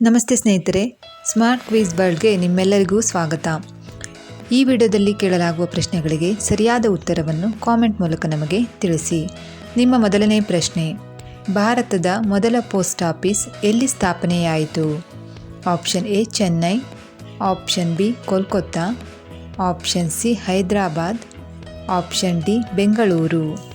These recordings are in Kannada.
ನಮಸ್ತೆ ಸ್ನೇಹಿತರೆ ಸ್ಮಾರ್ಟ್ ಕ್ವಿಜ್ ಬರ್ಡ್ಗೆ ನಿಮ್ಮೆಲ್ಲರಿಗೂ ಸ್ವಾಗತ. ಈ ವಿಡಿಯೋದಲ್ಲಿ ಕೇಳಲಾಗುವ ಪ್ರಶ್ನೆಗಳಿಗೆ ಸರಿಯಾದ ಉತ್ತರವನ್ನು ಕಾಮೆಂಟ್ ಮೂಲಕ ನಮಗೆ ತಿಳಿಸಿ. ನಿಮ್ಮ ಮೊದಲನೇ ಪ್ರಶ್ನೆ, ಭಾರತದ ಮೊದಲ ಪೋಸ್ಟ್ ಆಫೀಸ್ ಎಲ್ಲಿ ಸ್ಥಾಪನೆಯಾಯಿತು? Option A Chennai option B Kolkata option C Hyderabad option D Bengaluru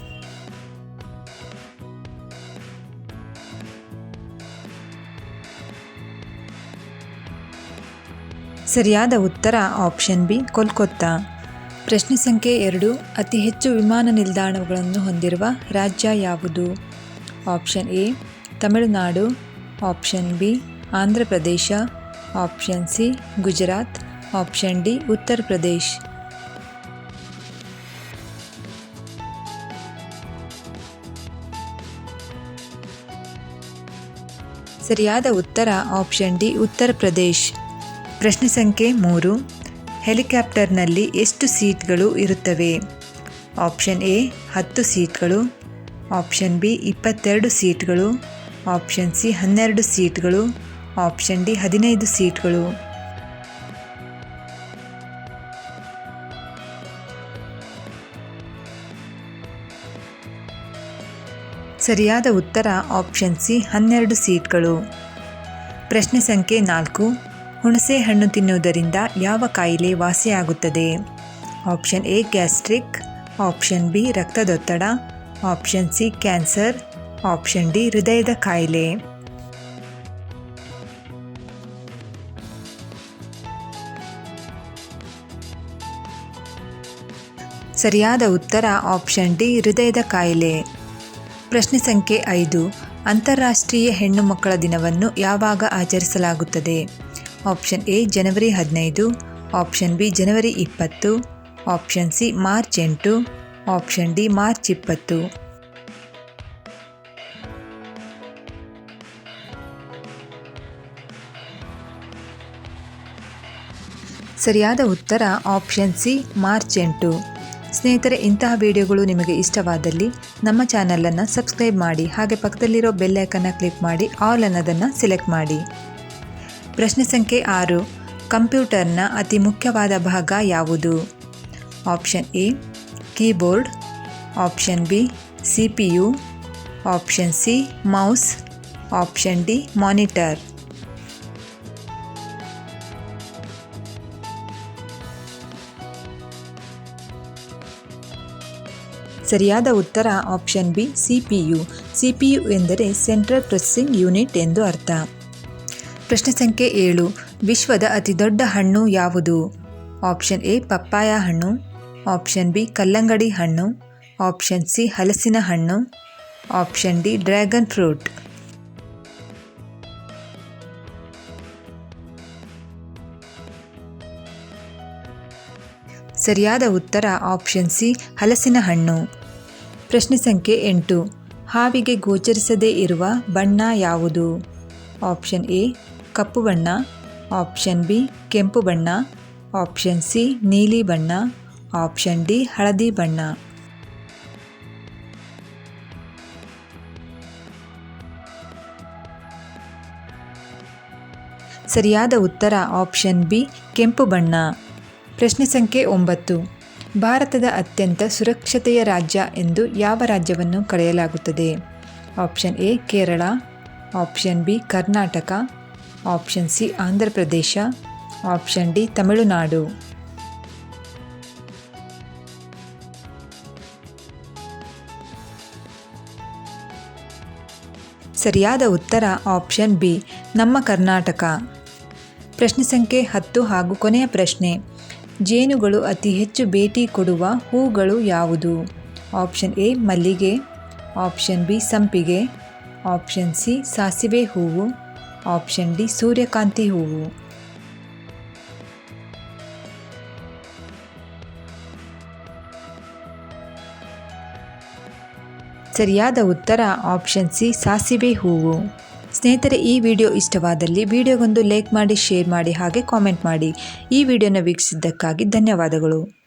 ಸರಿಯಾದ ಉತ್ತರ ಆಪ್ಷನ್ ಬಿ, ಕೋಲ್ಕತ್ತಾ. ಪ್ರಶ್ನೆ ಸಂಖ್ಯೆ ಎರಡು, ಅತಿ ಹೆಚ್ಚು ವಿಮಾನ ನಿಲ್ದಾಣಗಳನ್ನು ಹೊಂದಿರುವ ರಾಜ್ಯ ಯಾವುದು? Option A, Tamil Nadu. Option B Andhra Pradesh option C, Gujarat. Option D, Uttar Pradesh. ಸರಿಯಾದ ಉತ್ತರ ಆಪ್ಷನ್ ಡಿ, ಉತ್ತರ ಪ್ರದೇಶ್. ಪ್ರಶ್ನೆ ಸಂಖ್ಯೆ ಮೂರು. ಹೆಲಿಕಾಪ್ಟರ್ನಲ್ಲಿ ಎಷ್ಟು ಸೀಟ್ಗಳು ಇರುತ್ತವೆ? ಆಪ್ಷನ್ ಎ, ಹತ್ತು ಸೀಟ್ಗಳು. ಆಪ್ಷನ್ ಬಿ, ಇಪ್ಪತ್ತೆರಡು ಸೀಟ್ಗಳು. ಆಪ್ಷನ್ ಸಿ, ಹನ್ನೆರಡು ಸೀಟ್ಗಳು. ಆಪ್ಷನ್ ಡಿ, ಹದಿನೈದು ಸೀಟ್ಗಳು. ಸರಿಯಾದ ಉತ್ತರ ಆಪ್ಷನ್ ಸಿ, ಹನ್ನೆರಡು ಸೀಟ್ಗಳು. ಪ್ರಶ್ನೆ ಸಂಖ್ಯೆ ನಾಲ್ಕು. ಹುಣಸೆ ಹಣ್ಣು ತಿನ್ನುವುದರಿಂದ ಯಾವ ಕಾಯಿಲೆ ವಾಸಿಯಾಗುತ್ತದೆ? Option A, gastric, option B, ರಕ್ತದೊತ್ತಡ, option C, cancer, option D, ಹೃದಯದ ಕಾಯಿಲೆ. ಸರಿಯಾದ ಉತ್ತರ ಆಪ್ಷನ್ ಡಿ, ಹೃದಯದ ಕಾಯಿಲೆ. ಪ್ರಶ್ನೆ ಸಂಖ್ಯೆ ಐದು, ಅಂತಾರಾಷ್ಟ್ರೀಯ ಹೆಣ್ಣು ಮಕ್ಕಳ ದಿನವನ್ನು ಯಾವಾಗ ಆಚರಿಸಲಾಗುತ್ತದೆ? ಆಪ್ಷನ್ ಎ ಜನವರಿ ಹದಿನೈದು, ಆಪ್ಷನ್ ಬಿ ಜನವರಿ ಇಪ್ಪತ್ತು, ಆಪ್ಷನ್ ಸಿ ಮಾರ್ಚ್ ಎಂಟು, ಆಪ್ಷನ್ ಡಿ ಮಾರ್ಚ್ ಇಪ್ಪತ್ತು. ಸರಿಯಾದ ಉತ್ತರ ಆಪ್ಷನ್ ಸಿ ಮಾರ್ಚ್ ಎಂಟು. ಸ್ನೇಹಿತರೆ, ಇಂತಹ ವಿಡಿಯೋಗಳು ನಿಮಗೆ ಇಷ್ಟವಾದಲ್ಲಿ ನಮ್ಮ ಚಾನಲನ್ನು ಸಬ್ಸ್ಕ್ರೈಬ್ ಮಾಡಿ, ಹಾಗೆ ಪಕ್ಕದಲ್ಲಿರೋ ಬೆಲ್ಲೈಕನ್ನು ಕ್ಲಿಕ್ ಮಾಡಿ, ಆಲ್ ಅನ್ನೋದನ್ನು ಸೆಲೆಕ್ಟ್ ಮಾಡಿ. ಪ್ರಶ್ನೆ ಸಂಖ್ಯೆ ಆರು, ಕಂಪ್ಯೂಟರ್ನ ಅತಿ ಮುಖ್ಯವಾದ ಭಾಗ ಯಾವುದು? Option A, keyboard. Option B, C P U. Option C, mouse. Option D, monitor. ಸರಿಯಾದ ಉತ್ತರ option B, C P U. C P U ಎಂದರೆ ಸೆಂಟ್ರಲ್ ಪ್ರೊಸೆಸಿಂಗ್ ಯೂನಿಟ್ ಎಂದು ಅರ್ಥ. ಪ್ರಶ್ನೆ ಸಂಖ್ಯೆ ಏಳು. ವಿಶ್ವದ ಅತಿ ದೊಡ್ಡ ಹಣ್ಣು ಯಾವುದು? ಆಪ್ಷನ್ ಎ, ಪಪ್ಪಾಯ ಹಣ್ಣು. ಆಪ್ಷನ್ ಬಿ, ಕಲ್ಲಂಗಡಿ ಹಣ್ಣು. ಆಪ್ಷನ್ ಸಿ, ಹಲಸಿನ ಹಣ್ಣು. Option D, dragon fruit. ಸರಿಯಾದ ಉತ್ತರ ಆಪ್ಷನ್ ಸಿ, ಹಲಸಿನ ಹಣ್ಣು. ಪ್ರಶ್ನೆ ಸಂಖ್ಯೆ ಎಂಟು. ಹಾವಿಗೆ ಗೋಚರಿಸದೇ ಇರುವ ಬಣ್ಣ ಯಾವುದು? ಆಪ್ಷನ್ ಎ ಕಪ್ಪು ಬಣ್ಣ ಆಪ್ಷನ್ ಬಿ ಕೆಂಪು ಬಣ್ಣ ಆಪ್ಷನ್ ಸಿ ನೀಲಿ ಬಣ್ಣ ಆಪ್ಷನ್ ಡಿ ಹಳದಿ ಬಣ್ಣ. ಸರಿಯಾದ ಉತ್ತರ ಆಪ್ಷನ್ ಬಿ ಕೆಂಪು ಬಣ್ಣ. ಪ್ರಶ್ನೆ ಸಂಖ್ಯೆ ಒಂಬತ್ತು. ಭಾರತದ ಅತ್ಯಂತ ಸುರಕ್ಷತೆಯ ರಾಜ್ಯ ಎಂದು ಯಾವ ರಾಜ್ಯವನ್ನು ಕರೆಯಲಾಗುತ್ತದೆ? Option A Kerala option B Karnataka option C Andhra Pradesh option D Tamil Nadu ಸರಿಯಾದ ಉತ್ತರ ಆಪ್ಷನ್ ಬಿ ನಮ್ಮ ಕರ್ನಾಟಕ ಪ್ರಶ್ನೆ ಸಂಖ್ಯೆ ಹತ್ತು ಹಾಗೂ ಕೊನೆಯ ಪ್ರಶ್ನೆ ಜೇನುಗಳು ಅತಿ ಹೆಚ್ಚು ಭೇಟಿ ಕೊಡುವ ಹೂಗಳು ಯಾವುದು ಆಪ್ಷನ್ ಎ ಮಲ್ಲಿಗೆ ಆಪ್ಷನ್ ಬಿ ಸಂಪಿಗೆ ಆಪ್ಷನ್ ಸಿ ಸಾಸಿವೆ ಹೂವು ಆಪ್ಷನ್ ಡಿ ಸೂರ್ಯಕಾಂತಿ ಹೂವು. ಸರಿಯಾದ ಉತ್ತರ ಆಪ್ಷನ್ ಸಿ ಸಾಸಿವೆ ಹೂವು. ಸ್ನೇಹಿತರೆ, ಈ ವಿಡಿಯೋ ಇಷ್ಟವಾದಲ್ಲಿ ವಿಡಿಯೋಗೊಂದು ಲೈಕ್ ಮಾಡಿ, ಶೇರ್ ಮಾಡಿ, ಹಾಗೆ ಕಾಮೆಂಟ್ ಮಾಡಿ. ಈ ವಿಡಿಯೋನ ವೀಕ್ಷಿಸಿದ್ದಕ್ಕಾಗಿ ಧನ್ಯವಾದಗಳು.